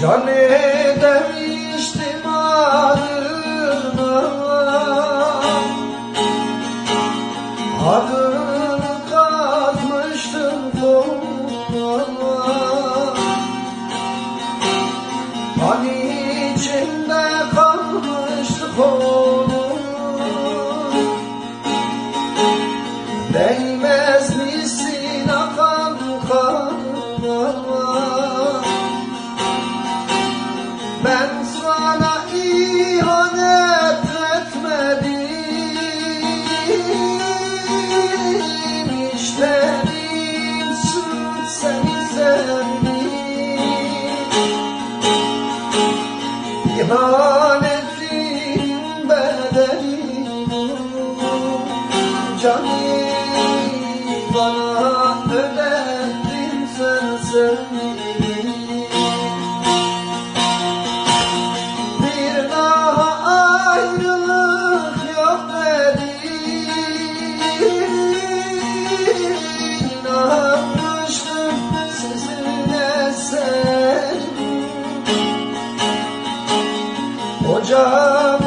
Can demiştim adına Adını kazmıştım koluma Hani içimde kalmıştı kolum Değmez Ben sana ihanet etmedim. İşlerim suç seni sevdim İhanetin bedeli. Canım bana ödettin sen sevdiğini sen Ocağım